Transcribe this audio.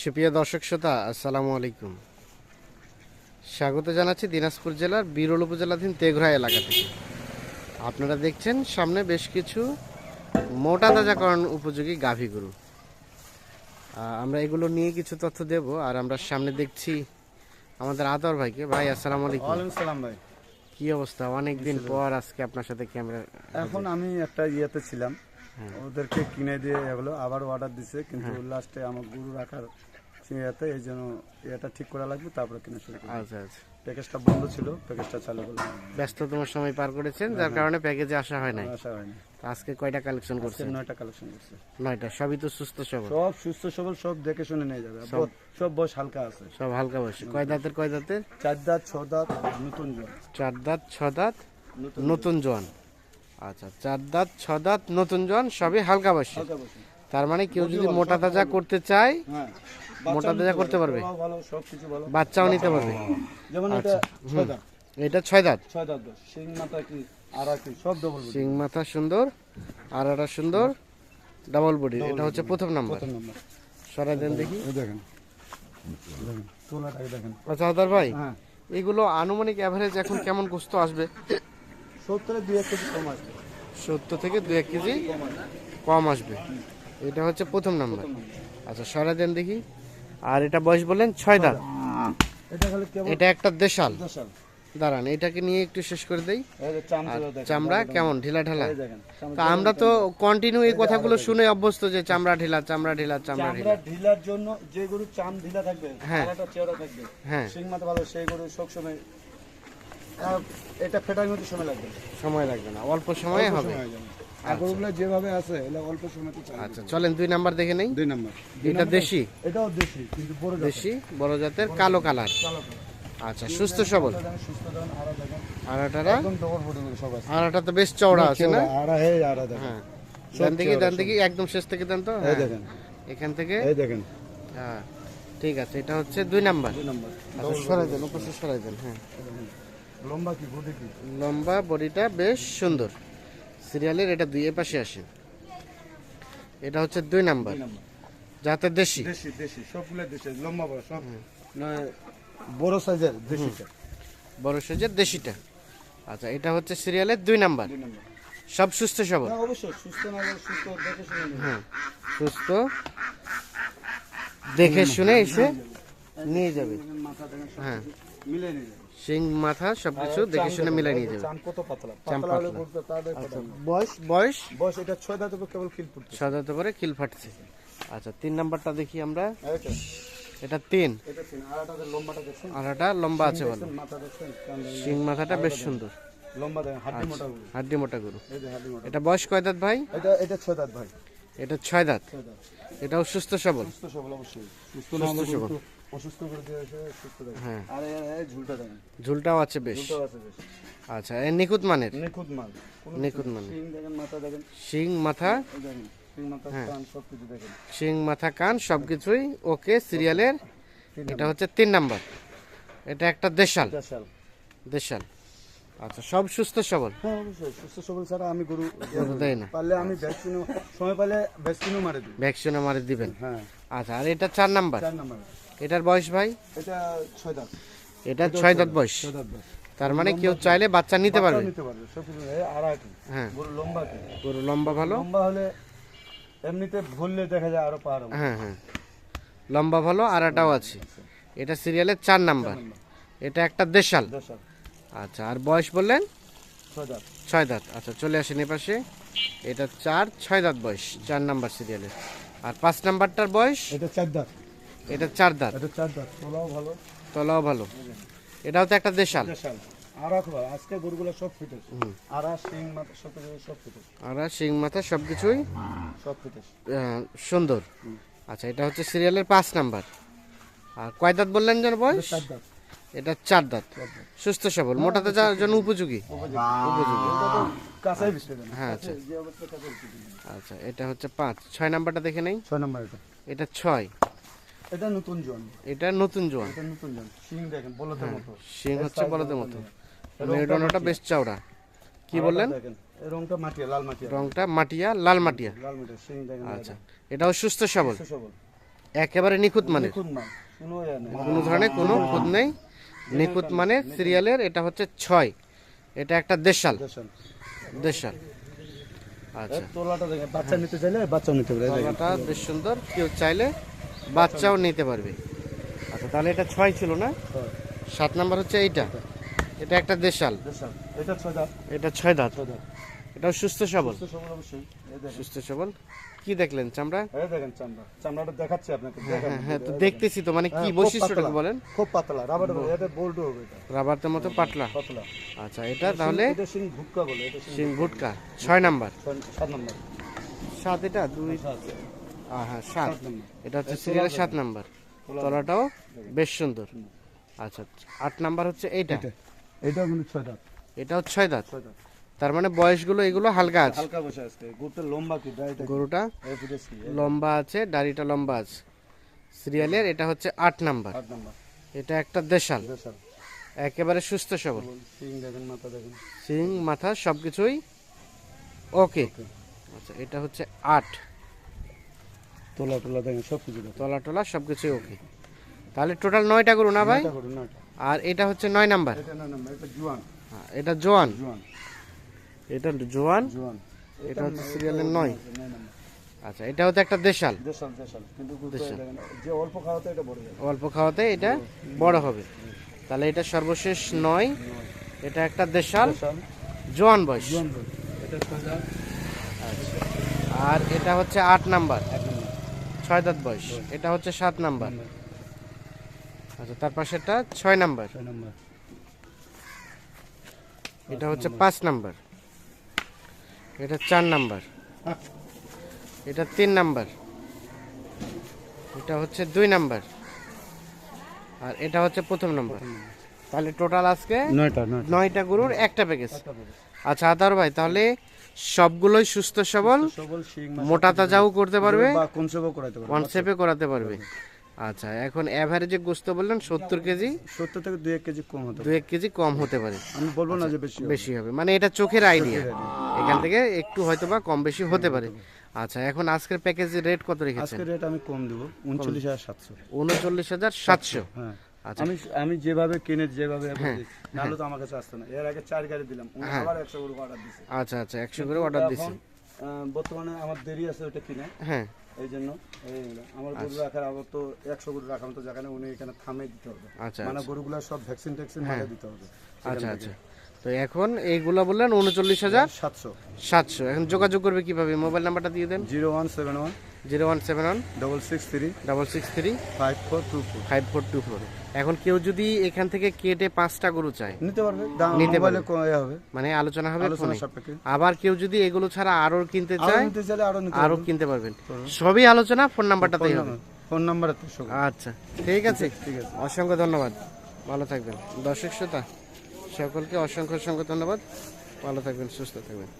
সুপ্রিয় দর্শক শ্রোতা আসসালামু আলাইকুম। স্বাগত জানাচ্ছি দিনাজপুর জেলার বিরল উপজেলাধীন তেঘরা এলাকা থেকে। আপনারা দেখছেন সামনে বেশ কিছু মোটা তাজাকরণ উপযোগী গাভী গরু। আমরা এগুলো নিয়ে কিছু তথ্য দেব আর আমরা সামনে দেখছি আমাদের আদর ভাইকে। ভাই আসসালামু আলাইকুম। সালাম ভাই। কি অবস্থা? অনেক দিন পর আজকে আপনার সাথে ক্যামেরা এখন আমি একটা ইয়েতে ছিলাম। ওদেরকে কিনে দিয়ে এগুলো আবার অর্ডার দিছে কিন্তু লাস্টে আমার গরু রাখার ইয়েতে এই জন্য ইয়েটা ঠিক করা লাগবে তারপরে কিনে শুরু করব। আচ্ছা আচ্ছা। প্যাকেজটা বন্ধ ছিল প্যাকেজটা চালু করলাম। ব্যস্ততম সময় পার করেছেন যার কারণে প্যাকেজে আসা হয় নাই। আসা হয়নি। তো আজকে কয়টা কালেকশন করছেন? নয়টা কালেকশন করছে। নয়টা সবই তো সুস্থ সবল। সব সুস্থ সবল সব দেখে শুনে নিয়ে যাবে। সব- সব বয়স হালকা আছে। সব হালকা বয়স। কয় দাঁতের কয় দাঁতের? চার দাঁত ছ দাঁত নতুন জন। চার দাঁত ছ দাঁত নতুন নতুন জোয়ান আচ্ছা চার দাঁত ছ দাঁত নতুন জোয়ান সবই হালকা বয়সী। তার মানে কেউ যদি মোটা তাজা করতে চায় হ্যাঁ মোটা তাজা করতে পারবে? বাচ্চাও নিতে পারবে। যেমন এটা আচ্ছা, ছয় দাঁত। এটা ছয় দাঁত? ছয় দাঁত দশ মাথা কি আড়া কি সব ডবল সিং মাথা সুন্দর আর একটা সুন্দর ডাবল বডি এটা হচ্ছে প্রথম নাম্বার সরাই দেন দেখি। দেখেন। আচ্ছা আদার ভাই হ্যাঁ। এগুলো আনুমানিক অ্যাভারেজ এখন কেমন গোস্ত আসবে? সত্তরে দুই এক কেজি কম আসবে। সত্তর থেকে দু এক কেজি কম আসবে। এটা হচ্ছে প্রথম নাম্বার। আচ্ছা সরাই দেন দেখি। আর এটা বয়স বললেন ছয় দাঁত। এটা একটা দেশাল। দাঁড়ান এটাকে নিয়ে একটু শেষ করে দেই। চামড়া কেমন? ঢিলা ঢালা। তা আমরা তো কন্টিনিউ এই কথাগুলো শুনে অভ্যস্ত যে চামড়া ঢিলা চামড়া ঢিলা চামড়া ঢিলা। ঢিলার জন্য যে গরু চাম ঢিলা থাকবে হ্যাঁ। হ্যাঁ। সেই গরু সব সময় আহ, এটা ফেটার মধ্যে সময় লাগবে। সময় লাগবে না অল্প সময়ে হবে। সময় হয়ে যাবে। আর গরুগুলো যেভাবে আছে অল্প সময়তে আচ্ছা চলেন দুই নাম্বার দেখে নেই? দুই নম্বর। এটা দেশি? এটাও দেশি কিন্তু বড়। দেশি বড় জাতের কালো কালার। কালো কালো। আচ্ছা সুস্থ সবল? দেখেন, সুস্থ দেখেন, আড়া দেখেন। আর এটারা একদম ডবল বডি করে সব আছে। আর তো বেশ চওড়া আছে না? আড়া হে আড়া দেখেন। হ্যাঁ। দেন দেখি দেন দেখি একদম শেষ থেকে দেন তো? এই হ্যাঁ। দেখেন। এখান থেকে? এই দেখেন। হ্যাঁ ঠিক আছে এটা হচ্ছে দুই নাম্বার। দুই নম্বর। আচ্ছা সরাই দেন উপরে সরাই দেন হ্যাঁ। লম্বা কি বডি কি? লম্বা বডিটা বেশ সুন্দর। সিরিয়ালের এটা দুই পাশে আসে। এটা হচ্ছে দুই নাম্বার। যাতে দেশি। দেশি দেশি সবগুলো দেশি লম্বা বড় সব বড় সাইজের দেশিটা। বড় সাইজের দেশিটা। আচ্ছা এটা হচ্ছে সিরিয়ালের দুই নাম্বার। সব সুস্থ সবল? না অবশ্যই সুস্থ না সুস্থ দেখে শুনে হ্যাঁ সুস্থ দেখে শুনে এসে নিয়ে যাবে। দেখেন, মাথা দেখেন সব হ্যাঁ। মিলে নিয়ে সিং মাথা সবকিছু দেখে শুনে মিলাই নিয়ে যাবে কত পাতলা? পাতলা হলে না। বয়স? বয়স? বয়স এটা ছয় দাঁত উপর কেবল খিল ফুটছে সাজাতে পারে কিল ফাটছে আচ্ছা তিন নাম্বারটা দেখি আমরা। এটা তিন। এটা লম্বা আছে দেখেন। সিং মাথাটা বেশ সুন্দর। লম্বা দেখেন হাড্ডি মোটা গরু। হাড্ডি মোটা এটা বয়স কয় দাঁত ভাই? এটা এটা ছয় দাঁত ভাই। এটা ছয় দাঁত। ছয় দাঁত। এটাও সুস্থ সবল? সুস্থ সবল অবশ্যই। সুস্থ সবল। অসুস্থ করে সুস্থ হ্যাঁ। আর এই ঝুলটা দেখেন। ঝুলটাও আছে বেশ। ঝুলটাও আছে বেশ। আচ্ছা নিখুঁত মানের? নিখুঁত নিখুঁত। শিং দেখেন মাথা দেখেন। শিং মাথা? দেখেন শিং মাথা হ্যাঁ। কান দেখেন। শিং মাথা কান সবকিছুই ওকে সিরিয়ালের। এটা হচ্ছে তিন নাম্বার। এটা একটা দেশাল। দেশাল। আচ্ছা সব সুস্থ সবল? হ্যাঁ অবশ্যই। সুস্থ সবল ছাড়া আমি গরু দেয় না। পারলে আমি ভ্যাকসিনও সময় ভ্যাকসিনও মারে দিই। ভ্যাকসিনে মারি দিবেন। হ্যাঁ। আচ্ছা আর এটা চার নাম্বার? চার নাম্বার। এটার বয়স ভাই? এটা ছয় দাঁত। এটা ছয় দাঁত বয়স। তার মানে কেউ চাইলে বাচ্চা নিতে পারবে। নিতে পারবে হ্যাঁ। গরু লম্বা গরু লম্বা ভালো? লম্বা হলে এমনিতে ভুললে দেখা যায় আরও পার হ্যাঁ হ্যাঁ। লম্বা ভালো আর এটাও আছে। এটা সিরিয়ালের চার নাম্বার। এটা একটা দেশাল। আচ্ছা আর বয়স বললেন? ছয় দাঁত। আচ্ছা চলে আসেন এ পাশে। এটা চার ছয় দাঁত বয়স চার নাম্বার সিরিয়ালের। আর পাঁচ নাম্বারটার বয়স? এটা চার দাঁত। এটা চার দাঁত। এটা চার দাঁত তোলাও ভালো। তলাও ভালো। এটাও তো একটা দেশাল। দেশাল। আড়া আজকে গরুগুলো সব ফিটেছে। আড়া শিং মাথা সব কিছু সব ফিটেছে। আর শিং মাথা সবকিছুই সব ফিটেছে। সুন্দর। আচ্ছা এটা হচ্ছে সিরিয়ালের পাঁচ নাম্বার। আর কয় দাঁত বললেন যেন বয়স? এটা চার দাঁত। সুস্থ সবল। মোটাতে যাওয়ার জন্য উপযোগী। হ্যাঁ আচ্ছা। আচ্ছা এটা হচ্ছে পাঁচ। ছয় নাম্বারটা দেখে নেই। ছয় নম্বর এটা ছয়। এটা নতুন জন। এটা নতুন জোয়ান এটা নতুন জন। শিং দেখেন বলদের মতো। শিং হচ্ছে বলদের মতো। মেরুদণ্ডটা বেশ চওড়া। কি বললেন? রংটা মাটিয়া লাল মাটিয়া। রংটা মাটিয়া লাল মাটিয়া। লাল মাটিয়া শিং দেখেন আচ্ছা এটাও সুস্থ সবল? একেবারে নিখুঁত নিখুঁত মাল কোনো ধরনের কোনো খুঁত নেই। নিখুঁত মানের সিরিয়ালের এটা হচ্ছে ছয়। এটা একটা দেশাল। দেশাল। আচ্ছা। তোলাটা দেখেন বাচ্চা নিতে চাইলে বাচ্চা নিতে পারে। তলাটা বেশ সুন্দর। কেউ চাইলে বাচ্চাও নিতে পারবে। আচ্ছা তাহলে এটা ছয় ছিল না? হ্যাঁ, সাত নাম্বার হচ্ছে এইটা। এটা একটা দেশাল। দেশাল। এটা ছয় দাঁত। এটা ছয় দাঁত। দাঁত। এটাও সুস্থ সবল? সুস্থ সবল অবশ্যই। এই দেখেন। সুস্থ সবল। কি দেখলেন চামড়া? দেখেন চামড়া। চামড়াটা দেখাচ্ছি আপনাকে হ্যাঁ হ্যাঁ তো দেখতেছি তো মানে কি হ্যাঁ, খুব বৈশিষ্ট্যটা বলেন? খুব পাতলা। রাবার এটা বোল্ট হবে এটা। রাবারটার মতো পাতলা। পাতলা। আচ্ছা এটা তাহলে এটা সিং ভুটকা বলে এটা সিং ছয় নাম্বার। সাত নম্বর। সাত এটা দুই সাত আহ, হ্যাঁ সাত। এটা হচ্ছে সিরিয়ালের সাত নাম্বার। তলাটাও বেশ সুন্দর। আচ্ছা আট নাম্বার হচ্ছে এইটা। এটা এটাও ছয় দাঁত। এটাও ছয় দাঁত। তার মানে বয়সগুলো এগুলো হালকা আছে। হালকা বসে আসছে গুড়টা লম্বা কি? গরুটা লম্বা আছে দাড়িটা লম্বা আছে। সিরিয়ালের এটা হচ্ছে আট নাম্বার। এটা একটা দেশাল। একেবারে সুস্থ সবল। সিং মাথা দেখেন। সিং মাথা সবকিছুই ওকে। আচ্ছা এটা হচ্ছে আট। তোলা টোলা দেখেন সব কিছু তলা টলা সবকিছুই ওকে তাহলে টোটাল নয়টা গরু না ভাই? এটা করুন না এটা। আর এটা হচ্ছে নয় নাম্বার? এটা জুয়ান। হ্যাঁ, এটা জোয়ান? এটা জোয়ান? এটা হচ্ছে সিরিয়ালের নয়? আচ্ছা এটা হচ্ছে একটা দেশাল। অল্প খাওয়াতে এটা বড় হবে। তাহলে এটা সর্বশেষ নয়। এটা একটা দেশাল। জোয়ান বয়স। আচ্ছা। আর এটা হচ্ছে আট নম্বর। ছয় দাঁত বয়স। এটা হচ্ছে সাত নাম্বার। আচ্ছা তার পাশেরটা ছয় নাম্বার। এটা হচ্ছে পাঁচ নাম্বার। এটা চার নাম্বার। এটা তিন নাম্বার। এটা হচ্ছে দুই নাম্বার। আর এটা হচ্ছে প্রথম নাম্বার। তাহলে টোটাল আজকে নয়টা নয়টা। নয়টা গরুর একটা প্যাকেজ আচ্ছা আদার ভাই তাহলে সবগুলোই সুস্থ সবল মোটা তাজাও করতে পারবে কনসেপে করাতে পারবে। আচ্ছা এখন অ্যাভারেজে গোস্ত বললেন সত্তর কেজি? সত্তর থেকে দুই এক কেজি কম হতে দু এক কেজি কম হতে পারে। আমি বলব না যে বেশি। বেশি হবে। মানে এটা চোখের আইডিয়া এখান থেকে একটু হয়তো বা কম বেশি হতে পারে। আচ্ছা এখন আজকের প্যাকেজের রেট কত রেখেছেন? আজকে রেট আমি কম দেবো উনচল্লিশ হাজার সাতশো। উনচল্লিশ হাজার সাতশো। হ্যাঁ। আচ্ছা। আমি আমি যেভাবে কিনে যেভাবে নাহলে তো আমার কাছে আসতো না। এর আগে চার গাড়ি দিলাম হ্যাঁ। আবার একশো করে অর্ডার দিছে। আচ্ছা আচ্ছা একশো করে অর্ডার দিছি। বর্তমানে আমার দেরি আছে ওটা কিনে। হ্যাঁ। এই জন্য আমার গরু রাখার আবার তো একশো গরু রাখার মতো জায়গা নেই, উনি এখানে থামে দিতে হবে। আচ্ছা মানে গরুগুলো সব ভ্যাকসিন ট্যাকসিন মারা দিতে হবে। আচ্ছা আচ্ছা। তো এখন এইগুলা বললেন উনচল্লিশ হাজার সাতশো। সাতশো। এখন যোগাযোগ করবে কীভাবে? মোবাইল নাম্বারটা দিয়ে দেন। Zero one seven one. Zero one seven one. Double six three. Double six three. Five four two four. Five four two four. এখন কেউ যদি এখান থেকে কেটে পাঁচটা গরু চায় নিতে পারবে। নিতে এ হবে মানে আলোচনা হবে আলোচনা ফোনে আবার কেউ যদি এগুলো ছাড়া আরও কিনতে চায় আরও কিনতে পারবেন। সবই আলোচনা ফোন নাম্বারটাতেই হবে। ফোন নাম্বার আচ্ছা ঠিক আছে ঠিক আছে। অসংখ্য ধন্যবাদ। ভালো থাকবেন। দর্শক শ্রোতা সকলকে অসংখ্য অসংখ্য ধন্যবাদ। ভালো থাকবেন সুস্থ থাকবেন।